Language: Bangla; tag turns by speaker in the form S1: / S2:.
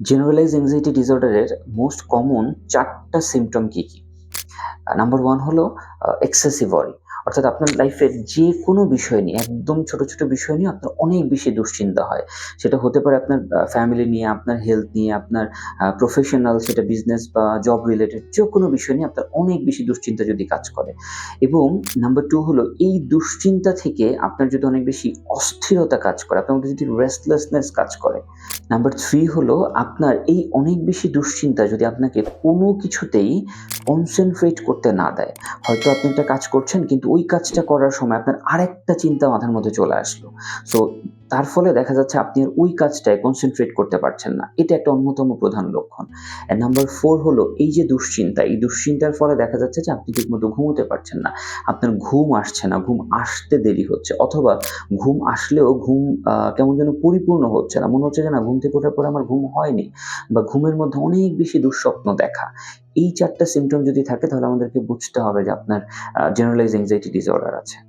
S1: জেনারেলাইজ এনজাইটি ডিসঅর্ডারের মোস্ট কমন চারটা সিমটম কী কী? নাম্বার ওয়ান হলো এক্সেসিভ ওয়ারি অর্থাৎ আপনার লাইফের যে কোনো বিষয় নিয়ে, একদম ছোট ছোট বিষয় নিয়ে আপনার অনেক বেশি দুশ্চিন্তা হয়। সেটা হতে পারে আপনার ফ্যামিলি নিয়ে, আপনার হেলথ নিয়ে, আপনার প্রফেশনাল সেটা বিজনেস বা জব রিলেটেড যে কোনো বিষয় নিয়ে আপনার অনেক বেশি দুশ্চিন্তা যদি কাজ করে। এবং নাম্বার টু হলো, এই দুশ্চিন্তা থেকে আপনার যদি অনেক বেশি অস্থিরতা কাজ করে, আপনার মধ্যে যদি রেস্টলেসনেস কাজ করে নাম্বার থ্রি হলো আপনার এই অনেক বেশি দুশ্চিন্তা যদি আপনাকে কোনো কিছুতেই কনসেন্ট্রেট করতে না দেয়। হয়তো আপনি একটা কাজ করছেন, কিন্তু ওই কাজটা করার সময় আপনার আরেকটা চিন্তা মাথার মধ্যে চলে আসলো। সো তার ফলে দেখা যাচ্ছে আপনি ওই কাজটায় কনসেন্ট্রেট করতে পারছেন না। এটা একটা অন্যতম প্রধান লক্ষণ। নাম্বার ফোর হলো এই যে দুশ্চিন্তা, এই দুশ্চিন্তার ফলে দেখা যাচ্ছে যে আপনি ঠিকমতো ঘুমোতে পারছেন না। আপনার ঘুম আসছে না, ঘুম আসতে দেরি হচ্ছে। অথবা ঘুম আসলেও ঘুম কেমন যেন পরিপূর্ণ হচ্ছে না। মনে হচ্ছে যে না, ঘুম থেকে ওঠার পরে আমার ঘুম হয়নি বা ঘুমের মধ্যে অনেক বেশি দুঃস্বপ্ন দেখা। এই চারটা সিমটম যদি থাকে তাহলে আমাদেরকে বুঝতে হবে যে আপনার জেনারেলাইজ এংজাইটি ডিসঅর্ডার আছে।